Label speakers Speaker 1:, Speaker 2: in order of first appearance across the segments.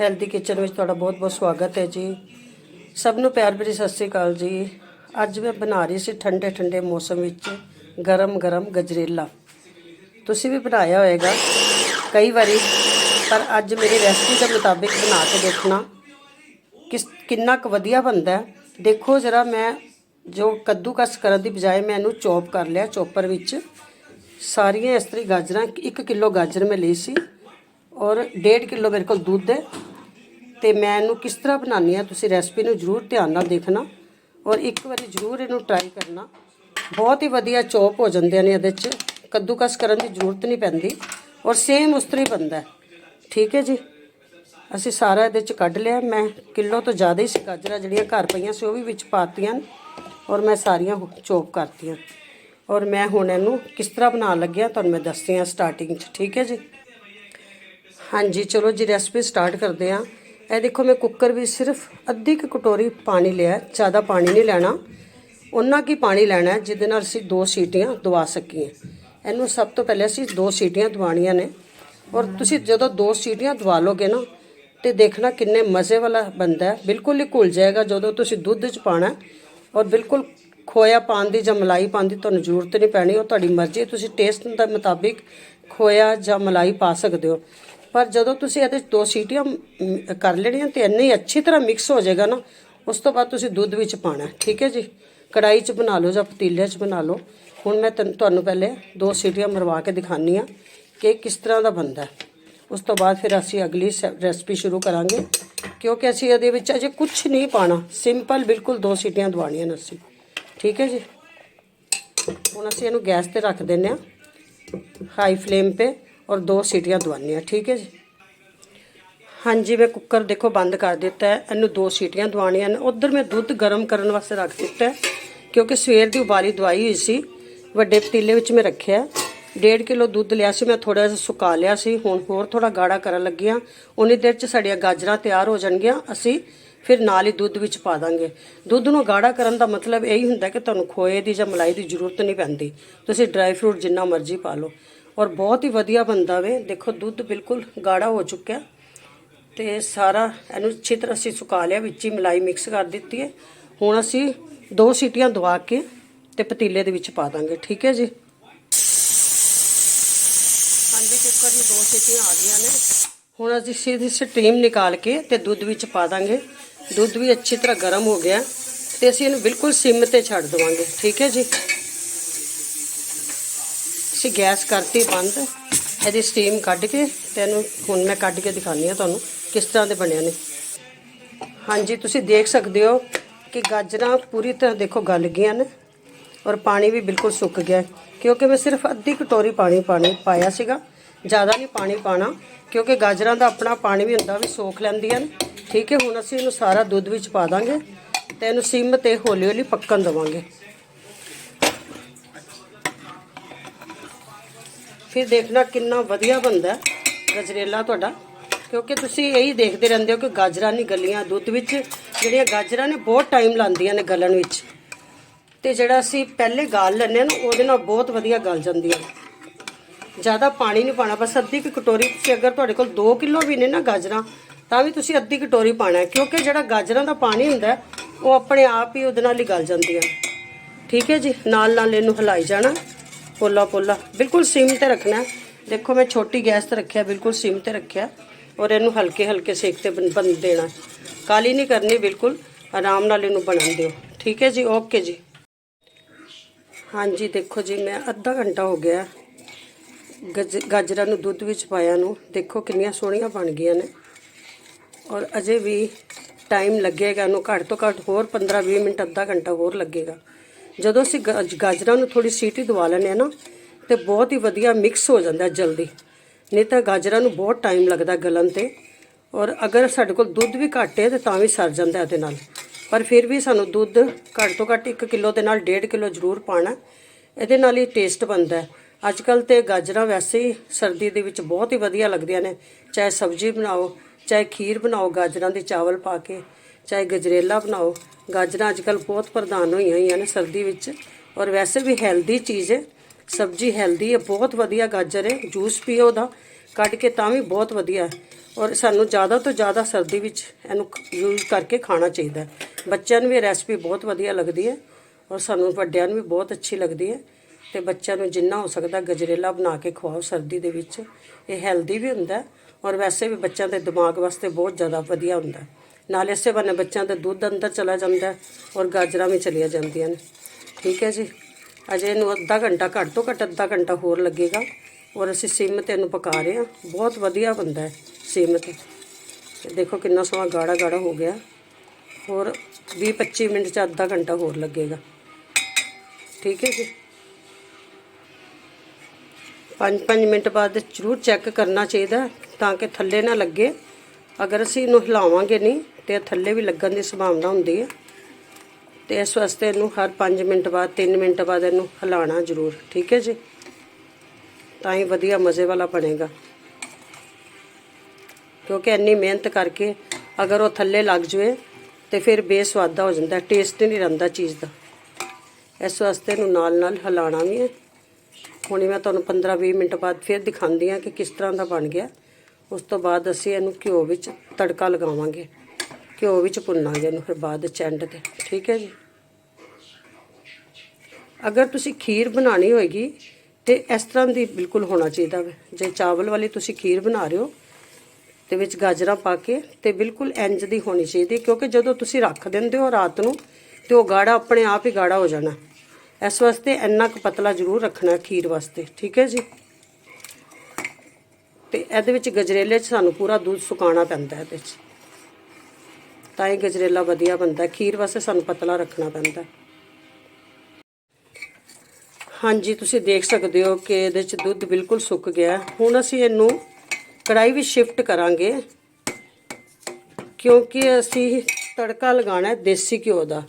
Speaker 1: Healthy kitchen ਵਿੱਚ ਤੁਹਾਡਾ ਬਹੁਤ-ਬਹੁਤ ਸਵਾਗਤ ਹੈ ਜੀ। ਸਭ ਨੂੰ ਪਿਆਰ ਭਰੀ ਸਤਿ ਸ੍ਰੀ ਅਕਾਲ ਜੀ। ਅੱਜ ਮੈਂ ਬਣਾ ਰਹੀ ਸੀ ਠੰਡੇ ਠੰਡੇ ਮੌਸਮ ਵਿੱਚ ਗਰਮ-ਗਰਮ ਗਜਰੇਲਾ। ਤੁਸੀਂ ਵੀ ਬਣਾਇਆ ਹੋਵੇਗਾ ਕਈ ਵਾਰੀ, ਪਰ ਅੱਜ ਮੇਰੀ ਰੈਸਪੀ ਦੇ ਮੁਤਾਬਿਕ ਬਣਾ ਕੇ ਦੇਖਣਾ। ਕਿਸ, ਕਿੰਨਾ ਕੁ ਵਧੀਆ ਬਣਦਾ ਦੇਖੋ ਜਰਾ ਮੈਂ ਜੋ ਕੱਦੂਕਸ ਕਰਨ ਦੀ ਬਜਾਏ ਮੈਂ ਇਹਨੂੰ ਚੌਪ ਕਰ ਲਿਆ ਚੋਪਰ ਵਿੱਚ। ਸਾਰੀਆਂ ਇਸ ਤਰੀ ਗਾਜਰਾਂ 1 ਕਿਲੋ ਗਾਜਰ ਮੈਂ ਲਈ ਸੀ। ਔਰ 1.5 ਕਿਲੋ ਮੇਰੇ ਕੋਲ ਦੁੱਧ ਹੈ ਤੇ ਮੈਂ ਇਹਨੂੰ ਕਿਸ ਤਰ੍ਹਾਂ ਬਣਾਉਂਦੀ ਆ ਤੁਸੀਂ ਰੈਸਪੀ ਨੂੰ ਜ਼ਰੂਰ ਧਿਆਨ ਨਾਲ ਦੇਖਣਾ ਔਰ ਇੱਕ ਵਾਰੀ ਜ਼ਰੂਰ ਇਹਨੂੰ ਟਰਾਈ ਕਰਨਾ। ਬਹੁਤ ਹੀ ਵਧੀਆ ਚੌਪ ਹੋ ਜਾਂਦੇ ਨੇ ਇਹਦੇ 'ਚ, ਕੱਦੂਕਸ ਕਰਨ ਦੀ ਜ਼ਰੂਰਤ ਨਹੀਂ ਪੈਂਦੀ ਔਰ ਸੇਮ ਉਸ ਤਰ੍ਹਾਂ ਹੀ ਬਣਦਾ ਠੀਕ ਹੈ ਜੀ? ਅਸੀਂ ਸਾਰਾ ਇਹਦੇ 'ਚ ਕੱਢ ਲਿਆ, ਮੈਂ ਕਿਲੋ ਤੋਂ ਜ਼ਿਆਦਾ ਹੀ ਸੀ, ਗਾਜਰਾਂ ਜਿਹੜੀਆਂ ਘਰ ਪਈਆਂ ਸੀ ਉਹ ਵੀ ਵਿੱਚ ਪਾਤੀਆਂ ਔਰ ਮੈਂ ਸਾਰੀਆਂ ਚੌਪ ਕਰਤੀਆਂ। ਔਰ ਮੈਂ ਹੁਣ ਇਹਨੂੰ ਕਿਸ ਤਰ੍ਹਾਂ ਬਣਾਉਣ ਲੱਗਿਆ, ਤੁਹਾਨੂੰ ਮੈਂ ਦੱਸਦੀ ਹਾਂ ਸਟਾਰਟਿੰਗ 'ਚ। ਠੀਕ ਹੈ ਜੀ? ਹਾਂਜੀ, ਚਲੋ ਜੀ ਰੈਸਪੀ ਸਟਾਰਟ ਕਰਦੇ ਹਾਂ। ਇਹ ਦੇਖੋ, ਮੈਂ ਕੁੱਕਰ ਵਿੱਚ ਸਿਰਫ ਅੱਧੀ ਕੁ ਕਟੋਰੀ ਪਾਣੀ ਲਿਆ ਜ਼ਿਆਦਾ ਪਾਣੀ ਨਹੀਂ ਲੈਣਾ। ਉਹਨਾਂ ਕੀ ਪਾਣੀ ਲੈਣਾ ਜਿਹਦੇ ਨਾਲ ਅਸੀਂ ਦੋ ਸੀਟੀਆਂ ਦਵਾ ਸਕੀਏ। ਇਹਨੂੰ ਸਭ ਤੋਂ ਪਹਿਲੇ ਅਸੀਂ ਦੋ ਸੀਟੀਆਂ ਦਵਾਉਣੀਆਂ ਨੇ। ਔਰ ਤੁਸੀਂ ਜਦੋਂ ਦੋ ਸੀਟੀਆਂ ਦਵਾ ਲੋਗੇ ਨਾ, ਤੇ ਦੇਖਣਾ ਕਿੰਨੇ ਮਜ਼ੇ ਵਾਲਾ ਬੰਦਾ ਹੈ। ਬਿਲਕੁਲ ਹੀ ਘੁਲ ਜਾਏਗਾ ਜਦੋਂ ਤੁਸੀਂ ਦੁੱਧ 'ਚ ਪਾਣਾ ਔਰ ਬਿਲਕੁਲ ਖੋਇਆ ਪਾਉਣ ਦੀ ਜਾਂ ਮਲਾਈ ਪਾਉਣ ਦੀ ਤੁਹਾਨੂੰ ਜ਼ਰੂਰਤ ਨਹੀਂ ਪੈਣੀ। ਉਹ ਤੁਹਾਡੀ ਮਰਜ਼ੀ ਤੁਸੀਂ ਟੇਸਟ ਦੇ ਮੁਤਾਬਿਕ ਖੋਇਆ ਜਾਂ ਮਲਾਈ ਪਾ ਸਕਦੇ ਹੋ। ਪਰ ਜਦੋਂ ਤੁਸੀਂ ਇਹਦੇ 'ਚ ਦੋ ਸੀਟੀਆਂ ਮ, ਕਰ ਲੈਣੀਆਂ ਤੇ ਇੰਨੀ ਅੱਛੀ ਤਰ੍ਹਾਂ ਮਿਕਸ ਹੋ ਜਾਏਗਾ ਨਾ ਉਸ ਤੋਂ ਬਾਅਦ ਤੁਸੀਂ ਦੁੱਧ ਵਿੱਚ ਪਾਣਾ ਠੀਕ ਹੈ ਜੀ? ਕੜਾਈ 'ਚ ਬਣਾ ਲਓ ਜਾਂ ਪਤੀਲੇ 'ਚ ਬਣਾ ਲਓ। ਹੁਣ ਮੈਂ ਤੈਨੂੰ- ਤੁਹਾਨੂੰ ਪਹਿਲੇ ਦੋ ਸੀਟੀਆਂ ਮਰਵਾ ਕੇ ਦਿਖਾਨੀ ਆ ਕਿ ਕਿਸ ਤਰ੍ਹਾਂ ਦਾ ਬਣਦਾ ਉਸ ਤੋਂ ਬਾਅਦ ਫਿਰ ਅਸੀਂ ਅਗਲੀ ਰੈਸਪੀ ਸ਼ੁਰੂ ਕਰਾਂਗੇ ਕਿਉਂਕਿ ਅਸੀਂ ਇਹਦੇ ਵਿੱਚ ਅਜੇ ਕੁਝ ਨਹੀਂ ਪਾਣਾ ਸਿੰਪਲ ਬਿਲਕੁਲ ਦੋ ਸੀਟੀਆਂ ਦਵਾਉਣੀਆਂ ਨੇ ਅਸੀਂ ਠੀਕ ਹੈ ਜੀ? ਹੁਣ ਅਸੀਂ ਇਹਨੂੰ ਗੈਸ ਤੇ ਰੱਖ ਦਿੰਨੇ ਆ ਹਾਈ ਫਲੇਮ ਤੇ। ਔਰ ਦੋ ਸੀਟੀਆਂ ਦਵਾਉਣੀਆਂ ਆ ਠੀਕ ਹੈ ਜੀ? ਹਾਂਜੀ, ਮੈਂ ਕੁੱਕਰ ਦੇਖੋ ਬੰਦ ਕਰ ਦਿੱਤਾ ਹੈ। ਇਹਨੂੰ ਦੋ ਸੀਟੀਆਂ ਦਵਾਉਣੀਆਂ ਨੇ ਉਧਰ ਮੈਂ ਦੁੱਧ ਗਰਮ ਕਰਨ ਵਾਸਤੇ ਰੱਖ ਦਿੱਤਾ ਕਿਉਂਕਿ ਸਵੇਰ ਦੀ ਉਬਾਲੀ ਦਵਾਈ ਹੋਈ ਸੀ। ਵੱਡੇ ਪਤੀਲੇ ਵਿੱਚ ਮੈਂ ਰੱਖਿਆ ਡੇਢ ਕਿਲੋ ਦੁੱਧ ਲਿਆ ਸੀ, ਮੈਂ ਥੋੜਾ ਜਿਹਾ ਸੁਕਾ ਲਿਆ ਸੀ। ਹੁਣ ਹੋਰ ਥੋੜਾ ਗਾੜਾ ਕਰਨ ਲੱਗਿਆ ਉਨੀ ਦੇਰ ਚ ਸਾਡੀਆਂ ਗਾਜਰਾਂ ਤਿਆਰ ਹੋ ਜਾਣਗੀਆਂ। ਅਸੀਂ ਫਿਰ ਨਾਲ ਹੀ ਦੁੱਧ ਵਿੱਚ ਪਾ ਦਾਂਗੇ। ਦੁੱਧ ਨੂੰ ਗਾੜਾ ਕਰਨ ਦਾ ਮਤਲਬ ਇਹੀ ਹੁੰਦਾ ਕਿ ਤੁਹਾਨੂੰ ਖੋਏ ਦੀ ਜਾਂ ਮਲਾਈ ਦੀ ਜ਼ਰੂਰਤ ਨਹੀਂ ਪੈਂਦੀ। ਤੁਸੀਂ ਡਰਾਈ ਫਰੂਟ ਜਿੰਨਾ ਮਰਜ਼ੀ ਪਾ ਲਓ। ਔਰ ਬਹੁਤ ਹੀ ਵਧੀਆ ਬਣਦਾ ਵੇ। ਦੇਖੋ, ਦੁੱਧ ਬਿਲਕੁਲ ਗਾੜਾ ਹੋ ਚੁੱਕਿਆ। ਤੇ ਸਾਰਾ ਇਹਨੂੰ ਅੱਛੀ ਤਰ੍ਹਾਂ ਅਸੀਂ ਸੁਕਾ ਲਿਆ, ਵਿੱਚ ਹੀ ਮਲਾਈ ਮਿਕਸ ਕਰ ਦਿੱਤੀ ਹੈ ਹੁਣ ਅਸੀਂ ਦੋ ਸੀਟੀਆਂ ਦਵਾ ਕੇ ਤੇ ਪਤੀਲੇ ਦੇ ਵਿੱਚ ਪਾ ਦਾਂਗੇ, ਠੀਕ ਹੈ ਜੀ? ਹਾਂਜੀ, ਕੁੱਕਰ ਨੂੰ ਦੋ ਸੀਟੀਆਂ ਆ ਗਈਆਂ ਨੇ। ਹੁਣ ਅਸੀਂ ਸਿੱਧੀ ਸਟੀਮ ਨਿਕਾਲ ਕੇ ਤੇ ਦੁੱਧ ਵਿੱਚ ਪਾ ਦਾਂਗੇ। ਦੁੱਧ ਵੀ ਅੱਛੀ ਤਰ੍ਹਾਂ ਗਰਮ ਹੋ ਗਿਆ। ਤੇ ਅਸੀਂ ਇਹਨੂੰ ਬਿਲਕੁਲ ਸਿਮ ਤੇ ਛੱਡ ਦਵਾਂਗੇ, ਠੀਕ ਹੈ ਜੀ? ਅਸੀਂ ਗੈਸ ਕਰਤੀ ਬੰਦ, ਇਹਦੀ ਸਟੀਮ ਕੱਢ ਕੇ ਤੇ ਇਹਨੂੰ ਹੁਣ ਮੈਂ ਕੱਢ ਕੇ ਦਿਖਾਉਂਦੀ ਹਾਂ ਤੁਹਾਨੂੰ ਕਿਸ ਤਰ੍ਹਾਂ ਦੇ ਬਣਿਆ ਨੇ। ਹਾਂਜੀ, ਤੁਸੀਂ ਦੇਖ ਸਕਦੇ ਹੋ ਕਿ ਗਾਜਰਾਂ ਪੂਰੀ ਤਰ੍ਹਾਂ ਦੇਖੋ ਗਲ ਗਈਆਂ ਨੇ ਔਰ ਪਾਣੀ ਵੀ ਬਿਲਕੁਲ ਸੁੱਕ ਗਿਆ ਕਿਉਂਕਿ ਮੈਂ ਸਿਰਫ ਅੱਧੀ ਕਟੋਰੀ ਪਾਣੀ ਪਾਣੀ ਪਾਇਆ ਸੀਗਾ, ਜ਼ਿਆਦਾ ਨਹੀਂ ਪਾਣੀ ਪਾਣਾ, ਕਿਉਂਕਿ ਗਾਜਰਾਂ ਦਾ ਆਪਣਾ ਪਾਣੀ ਵੀ ਹੁੰਦਾ ਵੀ ਸੋਖ ਲੈਂਦੀਆਂ ਨੇ। ਠੀਕ ਹੈ, ਹੁਣ ਅਸੀਂ ਇਹਨੂੰ ਸਾਰਾ ਦੁੱਧ ਵਿੱਚ ਪਾ ਦਾਂਗੇ ਤੇ ਇਹਨੂੰ ਸਿਮ ਤੇ ਹੌਲੀ ਹੌਲੀ ਪੱਕਣ ਦੇਵਾਂਗੇ। ਫਿਰ ਦੇਖਣਾ ਕਿੰਨਾ ਵਧੀਆ ਬਣਦਾ ਗਜਰੇਲਾ ਤੁਹਾਡਾ। ਕਿਉਂਕਿ ਤੁਸੀਂ ਇਹੀ ਦੇਖਦੇ ਰਹਿੰਦੇ ਹੋ ਕਿ ਗਾਜਰਾਂ ਨਹੀਂ ਗਲੀਆਂ, ਦੁੱਧ ਵਿੱਚ ਜਿਹੜੀਆਂ ਗਾਜਰਾਂ ਨੇ ਬਹੁਤ ਟਾਈਮ ਲਾਉਂਦੀਆਂ ਨੇ ਗਲਣ ਵਿੱਚ। ਤੇ ਜਿਹੜਾ ਅਸੀਂ ਪਹਿਲੇ ਗਾਲ ਲੈਂਦੇ ਹਾਂ ਨਾ, ਉਹਦੇ ਨਾਲ ਬਹੁਤ ਵਧੀਆ ਗਲ ਜਾਂਦੀਆਂ ਜ਼ਿਆਦਾ ਪਾਣੀ ਨਹੀਂ ਪਾਣਾ ਬਸ ਅੱਧੀ ਕੁ ਕਟੋਰੀ। ਤੁਸੀਂ ਅਗਰ ਤੁਹਾਡੇ ਕੋਲ 2 ਕਿਲੋ ਵੀ ਨੇ ਨਾ ਗਾਜਰਾਂ, ਤਾਂ ਵੀ ਤੁਸੀਂ ਅੱਧੀ ਕਟੋਰੀ ਪਾਣਾ ਹੈ। ਕਿਉਂਕਿ ਜਿਹੜਾ ਗਾਜਰਾਂ ਦਾ ਪਾਣੀ ਹੁੰਦਾ ਉਹ ਆਪਣੇ ਆਪ ਹੀ ਉਹਦੇ ਨਾਲ ਹੀ ਗਲ ਜਾਂਦੀਆਂ ਠੀਕ ਹੈ ਜੀ? ਨਾਲ ਨਾਲ ਇਹਨੂੰ ਹਿਲਾਈ ਜਾਣਾ। ਪੋਲਾ ਪੋਲਾ। ਬਿਲਕੁਲ ਸਿਮ ਤੇ ਰੱਖਣਾ ਦੇਖੋ, ਮੈਂ ਛੋਟੀ ਗੈਸ ਤੇ ਰੱਖਿਆ, ਬਿਲਕੁਲ ਸਿਮ ਤੇ ਰੱਖਿਆ। ਔਰ ਇਹਨੂੰ ਹਲਕੇ ਹਲਕੇ ਸੇਕ ਤੇ ਬਣ ਬਣ ਦੇਣਾ ਕਾਲੀ ਨਹੀਂ ਕਰਨੀ, ਬਿਲਕੁਲ ਆਰਾਮ ਨਾਲ ਇਹਨੂੰ ਬਣਨ ਦਿਓ। ਠੀਕ ਹੈ ਜੀ? ਓਕੇ ਜੀ। ਹਾਂਜੀ, ਦੇਖੋ ਜੀ, ਮੈਂ ਅੱਧਾ ਘੰਟਾ ਹੋ ਗਿਆ। ਗਜ, ਗਾਜਰਾਂ ਨੂੰ ਦੁੱਧ ਵਿੱਚ ਪਾਇਆ ਨੂੰ। ਦੇਖੋ, ਕਿੰਨੀਆਂ ਸੋਹਣੀਆਂ ਬਣ ਗਈਆਂ ਨੇ। ਔਰ ਅਜੇ ਵੀ ਟਾਈਮ ਲੱਗੇਗਾ ਇਹਨੂੰ ਘੱਟ ਤੋਂ ਘੱਟ ਹੋਰ 15-20 ਮਿੰਟ, ਅੱਧਾ ਘੰਟਾ ਹੋਰ ਲੱਗੇਗਾ। ਜਦੋਂ ਅਸੀਂ ਗਾਜ- ਗਾਜਰਾਂ ਨੂੰ ਥੋੜੀ ਸੀਟੀ ਦਵਾ ਲੈਂਦੇ ਆ ਨਾ, ਤੇ ਬਹੁਤ ਹੀ ਵਧੀਆ ਮਿਕਸ ਹੋ ਜਾਂਦਾ ਜਲਦੀ। ਨਹੀਂ ਤਾਂ ਗਾਜਰਾਂ ਨੂੰ ਬਹੁਤ ਟਾਈਮ ਲੱਗਦਾ ਗਲਣ ਤੇ। ਔਰ ਅਗਰ ਸਾਡੇ ਕੋਲ ਦੁੱਧ ਵੀ ਘੱਟ ਹੈ, ਤੇ ਤਾਂ ਵੀ ਸਰ ਜਾਂਦਾ ਇਹਦੇ ਨਾਲ। ਪਰ ਫਿਰ ਵੀ ਸਾਨੂੰ ਦੁੱਧ ਘੱਟ ਤੋਂ ਘੱਟ 1 ਕਿਲੋ ਦੇ ਨਾਲ 1.5 ਕਿਲੋ ਜ਼ਰੂਰ ਪਾਣਾ ਇਹਦੇ ਨਾਲ ਹੀ ਟੇਸਟ ਬਣਦਾ ਅੱਜ ਕੱਲ ਤੇ ਗਾਜਰਾਂ ਵੈਸੇ ਹੀ ਸਰਦੀ ਦੇ ਵਿੱਚ ਬਹੁਤ ਹੀ ਵਧੀਆ ਲੱਗਦੀਆਂ ਨੇ। ਚਾਹੇ ਸਬਜ਼ੀ ਬਣਾਓ, ਚਾਹੇ ਖੀਰ ਬਣਾਓ, ਗਾਜਰਾਂ ਦੇ ਚਾਵਲ ਪਾ ਕੇ। ਚਾਹੇ ਗਜਰੇਲਾ ਬਣਾਓ, ਗਾਜਰਾਂ ਅੱਜ ਕੱਲ ਬਹੁਤ ਪ੍ਰਧਾਨ ਹੋਈਆਂ ਹੋਈਆਂ ਨੇ ਸਰਦੀ ਵਿੱਚ। ਔਰ ਵੈਸੇ ਵੀ ਹੈਲਦੀ ਚੀਜ਼ ਹੈ। ਸਬਜ਼ੀ ਹੈਲਦੀ ਹੈ, ਬਹੁਤ ਵਧੀਆ ਗਾਜਰ ਹੈ ਜੂਸ ਪੀਓ ਦਾ ਕੱਢ ਕੇ ਤਾਂ ਵੀ ਬਹੁਤ ਵਧੀਆ ਔਰ ਸਾਨੂੰ ਜ਼ਿਆਦਾ ਤੋਂ ਜ਼ਿਆਦਾ ਸਰਦੀ ਵਿੱਚ ਇਹਨੂੰ ਯੂਜ਼ ਕਰਕੇ ਖਾਣਾ ਚਾਹੀਦਾ ਹੈ। ਬੱਚਿਆਂ ਨੂੰ ਵੀ ਰੈਸਪੀ ਬਹੁਤ ਵਧੀਆ ਲੱਗਦੀ ਹੈ। ਔਰ ਸਾਨੂੰ ਵੱਡਿਆਂ ਨੂੰ ਵੀ ਬਹੁਤ ਅੱਛੀ ਲੱਗਦੀ ਹੈ। ਤੇ ਬੱਚਿਆਂ ਨੂੰ ਜਿੰਨਾ ਹੋ ਸਕਦਾ ਗਜਰੇਲਾ ਬਣਾ ਕੇ ਖਵਾਓ ਸਰਦੀ ਦੇ ਵਿੱਚ। ਇਹ ਹੈਲਦੀ ਵੀ ਹੁੰਦਾ ਔਰ ਵੈਸੇ ਵੀ ਬੱਚਿਆਂ ਦੇ ਦਿਮਾਗ ਵਾਸਤੇ ਬਹੁਤ ਜ਼ਿਆਦਾ ਵਧੀਆ ਹੁੰਦਾ ਨਾਲ ਇਸੇ ਬੰਨੇ ਬੱਚਿਆਂ ਦਾ ਦੁੱਧ ਅੰਦਰ ਚਲਾ ਜਾਂਦਾ ਔਰ ਗਾਜਰਾਂ ਵੀ ਚਲੀਆਂ ਜਾਂਦੀਆਂ ਨੇ। ਠੀਕ ਹੈ ਜੀ? ਅਜੇ ਇਹਨੂੰ ਅੱਧਾ ਘੰਟਾ, ਘੱਟ ਤੋਂ ਘੱਟ ਅੱਧਾ ਘੰਟਾ ਹੋਰ ਲੱਗੇਗਾ ਔਰ ਅਸੀਂ ਸਿਮ ਤੇ ਇਹਨੂੰ ਪਕਾ ਰਹੇ ਹਾਂ। ਬਹੁਤ ਵਧੀਆ ਬੰਦਾ ਹੈ ਸਿਮ ਤੇ ਦੇਖੋ ਕਿੰਨਾ ਸੋਹਣਾ ਗਾੜਾ ਗਾੜਾ ਹੋ ਗਿਆ। ਹੋਰ 20 25 ਮਿੰਟ ਚ ਅੱਧਾ ਘੰਟਾ ਹੋਰ ਲੱਗੇਗਾ। ਠੀਕ ਹੈ ਜੀ? 5-5 ਮਿੰਟ ਬਾਅਦ ਜ਼ਰੂਰ ਚੈੱਕ ਕਰਨਾ ਚਾਹੀਦਾ ਤਾਂ ਕਿ ਥੱਲੇ ਨਾ ਲੱਗੇ। ਅਗਰ ਅਸੀਂ ਇਹਨੂੰ ਹਿਲਾਵਾਂਗੇ ਨਹੀਂ, ਤੇ ਇਹ ਥੱਲੇ ਵੀ ਲੱਗਣ ਦੀ ਸੰਭਾਵਨਾ ਹੁੰਦੀ ਹੈ। ਤੇ ਇਸ ਵਾਸਤੇ ਇਹਨੂੰ ਹਰ 5 ਮਿੰਟ ਬਾਅਦ 3 ਮਿੰਟ ਬਾਅਦ ਇਹਨੂੰ ਹਿਲਾਉਣਾ ਜ਼ਰੂਰ, ਠੀਕ ਹੈ ਜੀ? ਤਾਂ ਹੀ ਵਧੀਆ ਮਜ਼ੇ ਵਾਲਾ ਬਣੇਗਾ। ਕਿਉਂਕਿ ਇੰਨੀ ਮਿਹਨਤ ਕਰਕੇ ਅਗਰ ਉਹ ਥੱਲੇ ਲੱਗ ਜਵੇ, ਤੇ ਫਿਰ ਬੇਸਵਾਦਾ ਹੋ ਜਾਂਦਾ, ਟੇਸਟ ਨਹੀਂ ਰਹਿੰਦਾ ਚੀਜ਼ ਦਾ। ਇਸ ਵਾਸਤੇ ਇਹਨੂੰ ਨਾਲ ਨਾਲ ਹਿਲਾਉਣਾ ਵੀ ਹੈ। ਹੁਣ ਮੈਂ ਤੁਹਾਨੂੰ 15-20 ਮਿੰਟ ਬਾਅਦ ਫਿਰ ਦਿਖਾਉਂਦੀ ਹਾਂ ਕਿ ਕਿਸ ਤਰ੍ਹਾਂ ਦਾ ਬਣ ਗਿਆ। ਉਸ ਤੋਂ ਬਾਅਦ ਅਸੀਂ ਇਹਨੂੰ ਘਿਓ ਵਿੱਚ ਤੜਕਾ ਲਗਾਵਾਂਗੇ। ਘਿਓ ਵਿੱਚ ਭੁੰਨਾਂਗੇ ਇਹਨੂੰ ਫਿਰ ਬਾਅਦ ਵਿੱਚ ਤੇ। ਠੀਕ ਹੈ ਜੀ? ਅਗਰ ਤੁਸੀਂ ਖੀਰ ਬਣਾਣੀ ਹੋਏਗੀ ਤੇ ਇਸ ਤਰ੍ਹਾਂ ਦੀ ਬਿਲਕੁਲ ਹੋਣਾ ਚਾਹੀਦਾ ਵੇ। ਜੇ ਚਾਵਲ ਵਾਲੀ ਤੁਸੀਂ ਖੀਰ ਬਣਾ ਰਹੇ ਹੋ ਤੇ ਵਿੱਚ ਗਾਜਰਾਂ ਪਾ ਕੇ ਤੇ ਬਿਲਕੁਲ ਇੰਜ ਦੀ ਹੋਣੀ ਚਾਹੀਦੀ, ਕਿਉਂਕਿ ਜਦੋਂ ਤੁਸੀਂ ਰੱਖ ਦਿੰਦੇ ਹੋ ਰਾਤ ਨੂੰ ਤੇ ਉਹ ਗਾੜਾ ਆਪਣੇ ਆਪ ਹੀ ਗਾੜਾ ਹੋ ਜਾਣਾ। ਇਸ ਵਾਸਤੇ ਇੰਨਾ ਕੁ ਪਤਲਾ ਜ਼ਰੂਰ ਰੱਖਣਾ ਖੀਰ ਵਾਸਤੇ। ਠੀਕ ਹੈ ਜੀ? ਤੇ ਇਹਦੇ ਵਿੱਚ ਗਜਰੇਲੇ 'ਚ ਸਾਨੂੰ ਪੂਰਾ ਦੁੱਧ ਸੁਕਾਉਣਾ ਪੈਂਦਾ ਇਹਦੇ 'ਚ। ਤਾਂ ਇਹ ਗਜਰੇਲਾ ਵਧੀਆ ਬਣਦਾ ਖੀਰ ਵਾਸਤੇ ਸਾਨੂੰ ਪਤਲਾ ਰੱਖਣਾ ਪੈਂਦਾ ਹਾਂਜੀ, ਤੁਸੀਂ ਦੇਖ ਸਕਦੇ ਹੋ ਕਿ ਇਹਦੇ 'ਚ ਦੁੱਧ ਬਿਲਕੁਲ ਸੁੱਕ ਗਿਆ ਹੁਣ ਅਸੀਂ ਇਹਨੂੰ ਕੜਾਈ ਵਿੱਚ ਸ਼ਿਫਟ ਕਰਾਂਗੇ, ਕਿਉਂਕਿ ਅਸੀਂ ਤੜਕਾ ਲਗਾਉਣਾ ਹੈ ਦੇਸੀ ਘਿਓ ਦਾ।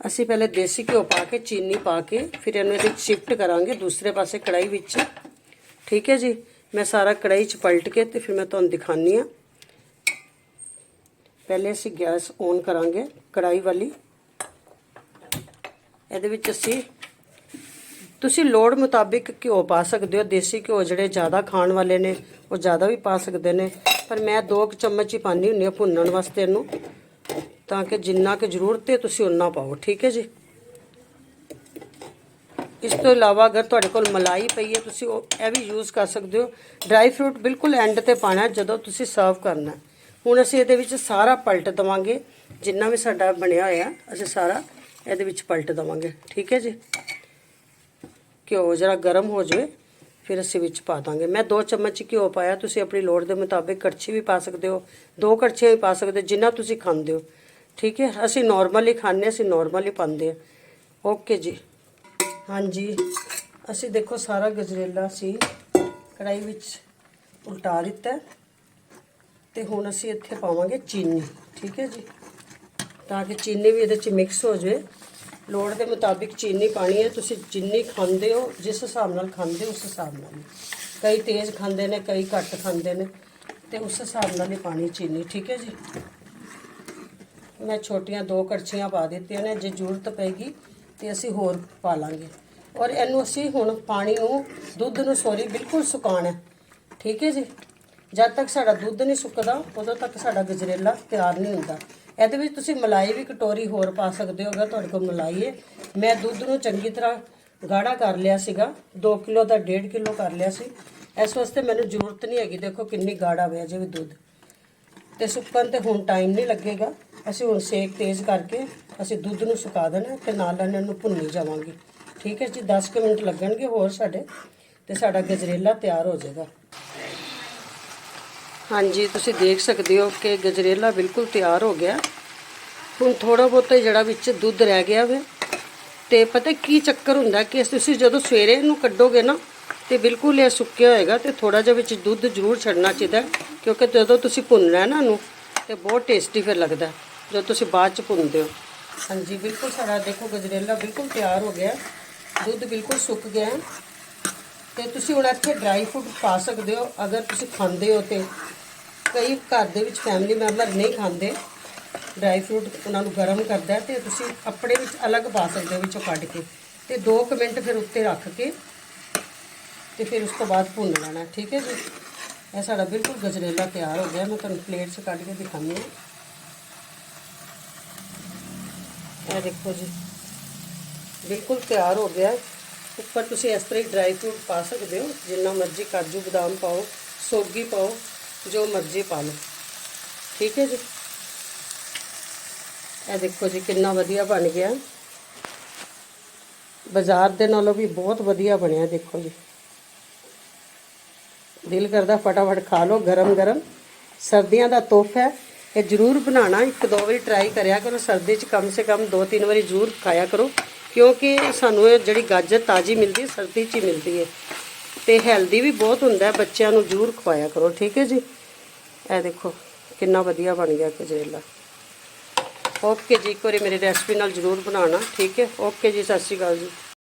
Speaker 1: ਅਸੀਂ ਪਹਿਲੇ ਦੇਸੀ ਘਿਓ ਪਾ ਕੇ, ਚੀਨੀ ਪਾ ਕੇ, ਫਿਰ ਇਹਨੂੰ ਇਹਦੇ 'ਚ ਸ਼ਿਫਟ ਕਰਾਂਗੇ ਦੂਸਰੇ ਪਾਸੇ ਕੜਾਈ ਵਿੱਚ। ਠੀਕ ਹੈ ਜੀ? ਮੈਂ ਸਾਰਾ ਕੜਾਈ 'ਚ ਪਲਟ ਕੇ ਤੇ ਫਿਰ ਮੈਂ ਤੁਹਾਨੂੰ ਦਿਖਾਨੀ ਆ। ਪਹਿਲੇ ਅਸੀਂ ਗੈਸ ਔਨ ਕਰਾਂਗੇ ਕੜਾਈ ਵਾਲੀ। ਇਹਦੇ ਵਿੱਚ ਅਸੀਂ, ਤੁਸੀਂ ਲੋੜ ਮੁਤਾਬਿਕ ਘਿਓ ਪਾ ਸਕਦੇ ਹੋ, ਦੇਸੀ ਘਿਓ ਜਿਹੜੇ ਜ਼ਿਆਦਾ ਖਾਣ ਵਾਲੇ ਨੇ, ਉਹ ਜ਼ਿਆਦਾ ਵੀ ਪਾ ਸਕਦੇ ਨੇ। ਪਰ ਮੈਂ 2 ਚਮਚ ਹੀ ਪਾਣੀ ਹੁੰਦੀ ਆ ਭੁੰਨਣ ਵਾਸਤੇ ਇਹਨੂੰ, ਤਾਂ ਕਿ ਜਿੰਨਾ ਕਿ ਜ਼ਰੂਰਤ ਹੈ ਤੁਸੀਂ ਉਨਾ ਪਾਓ, ਠੀਕ ਹੈ ਜੀ? ਇਸ ਤੋਂ ਇਲਾਵਾ ਅਗਰ ਤੁਹਾਡੇ ਕੋਲ ਮਲਾਈ ਪਈ ਹੈ, ਤੁਸੀਂ ਉਹ ਇਹ ਵੀ ਯੂਜ਼ ਕਰ ਸਕਦੇ ਹੋ। ਡਰਾਈ ਫਰੂਟ ਬਿਲਕੁਲ ਐਂਡ ਤੇ ਪਾਣਾ ਜਦੋਂ ਤੁਸੀਂ ਸਰਵ ਕਰਨਾ ਹੁਣ ਅਸੀਂ ਇਹਦੇ ਵਿੱਚ ਸਾਰਾ ਪਲਟ ਦਵਾਂਗੇ, ਜਿੰਨਾ ਵੀ ਸਾਡਾ ਬਣਿਆ ਹੋਇਆ, ਅਸੀਂ ਸਾਰਾ ਇਹਦੇ ਵਿੱਚ ਪਲਟ ਦਵਾਂਗੇ। ਠੀਕ ਹੈ ਜੀ? ਘਿਓ ਜਰਾ ਗਰਮ ਹੋ ਜਾਵੇ, ਫਿਰ ਅਸੀਂ ਵਿੱਚ ਪਾ ਦਾਂਗੇ। ਮੈਂ 2 ਚਮਚ ਘਿਓ ਪਾਇਆ, ਤੁਸੀਂ ਆਪਣੀ ਲੋੜ ਦੇ ਮੁਤਾਬਿਕ ਕੜਛੀ ਵੀ ਪਾ ਸਕਦੇ ਹੋ, ਦੋ ਕੜਛੀਆਂ ਵੀ ਪਾ ਸਕਦੇ ਹੋ, ਜਿੰਨਾ ਤੁਸੀਂ ਖਾਂਦੇ ਹੋ। ਠੀਕ ਹੈ? ਅਸੀਂ ਨਾਰਮਲੀ ਖਾਂਦੇ ਅਸੀਂ ਨਾਰਮਲੀ ਪਾਉਂਦੇ ਆ ਓਕੇ ਜੀ। ਹਾਂਜੀ। ਅਸੀਂ ਦੇਖੋ ਸਾਰਾ ਗਜਰੇਲਾ ਅਸੀਂ ਕੜਾਈ ਵਿੱਚ ਉਲਟਾ ਦਿੱਤਾ ਹੈ। ਤੇ ਹੁਣ ਅਸੀਂ ਇੱਥੇ ਪਾਵਾਂਗੇ ਚੀਨੀ, ਠੀਕ ਹੈ ਜੀ? ਤਾਂ ਕਿ ਚੀਨੀ ਵੀ ਇਹਦੇ ਚ ਮਿਕਸ ਹੋ ਜਾਵੇ। ਲੋੜ ਦੇ ਮੁਤਾਬਿਕ ਚੀਨੀ ਪਾਣੀ ਹੈ, ਤੁਸੀਂ ਜਿੰਨੀ ਖਾਂਦੇ ਹੋ, ਜਿਸ ਹਿਸਾਬ ਨਾਲ ਖਾਂਦੇ ਉਸ ਹਿਸਾਬ ਨਾਲ। ਕਈ ਤੇਜ਼ ਖਾਂਦੇ ਨੇ, ਕਈ ਘੱਟ ਖਾਂਦੇ ਨੇ, ਤੇ ਉਸ ਹਿਸਾਬ ਨਾਲ ਹੀ ਪਾਣੀ ਚੀਨੀ, ਠੀਕ ਹੈ ਜੀ? ਮੈਂ ਛੋਟੀਆਂ ਦੋ ਕੜਛੀਆਂ ਪਾ ਦਿੱਤੀਆਂ ਨੇ, ਜੇ ਜ਼ਰੂਰਤ ਪਏਗੀ ਤੇ ਅਸੀਂ ਹੋਰ ਪਾ ਲਾਂਗੇ। ਔਰ ਇਹਨੂੰ ਅਸੀਂ ਹੁਣ ਪਾਣੀ ਨੂੰ, ਦੁੱਧ ਨੂੰ ਸੋਰੀ ਬਿਲਕੁਲ ਸੁਕਾਉਣਾ ਠੀਕ ਹੈ ਜੀ? ਜਦ ਤੱਕ ਸਾਡਾ ਦੁੱਧ ਨਹੀਂ ਸੁੱਕਦਾ, ਉਦੋਂ ਤੱਕ ਸਾਡਾ ਗਜਰੇਲਾ ਤਿਆਰ ਨਹੀਂ ਹੁੰਦਾ। ਇਹਦੇ ਵਿੱਚ ਤੁਸੀਂ ਮਲਾਈ ਵੀ ਕਟੋਰੀ ਹੋਰ ਪਾ ਸਕਦੇ ਹੋ, ਅਗਰ ਤੁਹਾਡੇ ਕੋਲ ਮਲਾਈ ਹੈ। ਮੈਂ ਦੁੱਧ ਨੂੰ ਚੰਗੀ ਤਰ੍ਹਾਂ ਗਾੜਾ ਕਰ ਲਿਆ ਸੀਗਾ। 2 ਕਿਲੋ ਦਾ 1.5 ਕਿਲੋ ਕਰ ਲਿਆ ਸੀ। ਇਸ ਵਾਸਤੇ ਮੈਨੂੰ ਜ਼ਰੂਰਤ ਨਹੀਂ ਹੈਗੀ। ਦੇਖੋ ਕਿੰਨੀ ਗਾੜਾ ਹੋਇਆ ਜਿਵੇਂ ਦੁੱਧ। ਤੇ ਸੁੱਕਣ ਤੇ ਹੁਣ ਟਾਈਮ ਨਹੀਂ ਲੱਗੇਗਾ। ਅਸੀਂ ਹੁਣ ਸੇਕ ਤੇਜ਼ ਕਰਕੇ ਅਸੀਂ ਦੁੱਧ ਨੂੰ ਸੁਕਾ ਦੇਣਾ ਤੇ ਨਾਲ ਨਾਲ ਇਹਨੂੰ ਭੁੰਨੀ ਜਾਵਾਂਗੇ। ਠੀਕ ਹੈ ਜੀ 10 ਕੁ ਮਿੰਟ ਲੱਗਣਗੇ ਹੋਰ ਸਾਡੇ ਤੇ ਸਾਡਾ ਗਜਰੇਲਾ ਤਿਆਰ ਹੋ ਜਾਏਗਾ। ਹਾਂਜੀ, ਤੁਸੀਂ ਦੇਖ ਸਕਦੇ ਹੋ ਕਿ ਗਜਰੇਲਾ ਬਿਲਕੁਲ ਤਿਆਰ ਹੋ ਗਿਆ। ਹੁਣ ਥੋੜਾ ਬਹੁਤਾ ਜਿਹੜਾ ਵਿੱਚ ਦੁੱਧ ਰਹਿ ਗਿਆ ਵੇ। ਤੇ ਪਤਾ ਕੀ ਚੱਕਰ ਹੁੰਦਾ ਕਿ ਤੁਸੀਂ ਜਦੋਂ ਸਵੇਰੇ ਇਹਨੂੰ ਕੱਢੋਗੇ ਨਾ ਤੇ ਬਿਲਕੁਲ ਇਹ ਸੁੱਕਿਆ ਹੋਏਗਾ ਤੇ ਥੋੜਾ ਜਿਹਾ ਵਿੱਚ ਦੁੱਧ ਜ਼ਰੂਰ ਛੱਡਣਾ ਚਾਹੀਦਾ ਕਿਉਂਕਿ ਜਦੋਂ ਤੁਸੀਂ ਭੁੰਨਣਾ ਹੈ ਨਾ ਇਹਨੂੰ ਤੇ ਬਹੁਤ ਟੇਸਟੀ ਫਿਰ ਲੱਗਦਾ ਜਦੋਂ ਤੁਸੀਂ ਬਾਅਦ ਚ ਭੁੰਨਦੇ ਹੋ। ਹਾਂਜੀ, ਬਿਲਕੁਲ ਸਾਡਾ ਦੇਖੋ ਗਜਰੇਲਾ ਬਿਲਕੁਲ ਤਿਆਰ ਹੋ ਗਿਆ ਦੁੱਧ ਬਿਲਕੁਲ ਸੁੱਕ ਗਿਆ ਹੈ। ਤੇ ਤੁਸੀਂ ਹੁਣ ਇੱਥੇ ਡਰਾਈ ਫਰੂਟ ਪਾ ਸਕਦੇ ਹੋ, ਅਗਰ ਤੁਸੀਂ ਖਾਂਦੇ ਹੋ ਤੇ। ਕਈ ਘਰ ਦੇ ਵਿੱਚ ਫੈਮਿਲੀ ਮੈਂਬਰ ਨਹੀਂ ਖਾਂਦੇ ਡਰਾਈ ਫਰੂਟ ਉਹਨਾਂ ਨੂੰ ਗਰਮ ਕਰਦਾ ਹੈ, ਤੇ ਤੁਸੀਂ ਕੱਪੜੇ ਵਿੱਚ ਅਲੱਗ ਪਾ ਸਕਦੇ ਹੋ ਵਿੱਚੋਂ ਕੱਢ ਕੇ। ਤੇ 2 ਮਿੰਟ ਫਿਰ ਉੱਤੇ ਰੱਖ ਕੇ ਤੇ ਫਿਰ ਉਸ ਤੋਂ ਬਾਅਦ ਭੁੰਨ ਲੈਣਾ, ਠੀਕ ਹੈ ਜੀ? ਇਹ ਸਾਡਾ ਬਿਲਕੁਲ ਗਜਰੇਲਾ ਤਿਆਰ ਹੋ ਗਿਆ। ਮੈਂ ਤੁਹਾਨੂੰ ਪਲੇਟ 'ਚ ਕੱਢ ਕੇ ਦਿਖਾਉਂਦੀ ਹਾਂ। ਇਹ ਦੇਖੋ ਜੀ, ਬਿਲਕੁਲ ਤਿਆਰ ਹੋ ਗਿਆ। ਉੱਪਰ ਤੁਸੀਂ ਇਸ ਤਰ੍ਹਾਂ ਹੀ ਡਰਾਈ ਫਰੂਟ ਪਾ ਸਕਦੇ ਹੋ। ਜਿੰਨਾ ਮਰਜ਼ੀ ਕਾਜੂ ਬਦਾਮ ਪਾਓ, ਸੋਗੀ ਪਾਓ, ਜੋ ਮਰਜ਼ੀ ਪਾ ਲਓ। ਠੀਕ ਹੈ ਜੀ? ਇਹ ਦੇਖੋ ਜੀ, ਕਿੰਨਾ ਵਧੀਆ ਬਣ ਗਿਆ। ਬਾਜ਼ਾਰ ਦੇ ਨਾਲੋਂ ਵੀ ਬਹੁਤ ਵਧੀਆ ਬਣਿਆ, ਦੇਖੋ ਜੀ। ਦਿਲ ਕਰਦਾ ਫਟਾਫਟ ਖਾ ਲਓ, ਗਰਮ ਗਰਮ। ਸਰਦੀਆਂ ਦਾ ਤੋਹਫਾ ਹੈ। ਇਹ ਜ਼ਰੂਰ ਬਣਾਉਣਾ, ਇੱਕ ਦੋ ਵਾਰੀ ਟਰਾਈ ਕਰਿਆ ਕਰੋ। ਸਰਦੀ 'ਚ ਕਮ ਸੇ ਕਮ ਦੋ ਤਿੰਨ ਵਾਰੀ ਜ਼ਰੂਰ ਖਾਇਆ ਕਰੋ, ਕਿਉਂਕਿ ਸਾਨੂੰ ਇਹ ਜਿਹੜੀ ਗਾਜਰ ਤਾਜ਼ੀ ਮਿਲਦੀ ਹੈ, ਸਰਦੀ 'ਚ ਹੀ ਮਿਲਦੀ ਹੈ। ਤੇ ਹੈਲਦੀ ਵੀ ਬਹੁਤ ਹੁੰਦਾ ਹੈ, ਬੱਚਿਆਂ ਨੂੰ ਜ਼ਰੂਰ ਖਵਾਇਆ ਕਰੋ। ਠੀਕ ਹੈ ਜੀ? ਇਹ ਦੇਖੋ, ਕਿੰਨਾ ਵਧੀਆ ਬਣ ਗਿਆ ਗਜਰੇਲਾ ਓਕੇ ਜੀ, ਇੱਕ ਵਾਰੀ ਮੇਰੀ ਰੈਸਪੀ ਨਾਲ ਜ਼ਰੂਰ ਬਣਾਉਣਾ। ਠੀਕ ਹੈ? ਓਕੇ ਜੀ, ਸਤਿ ਸ਼੍ਰੀ ਅਕਾਲ ਜੀ।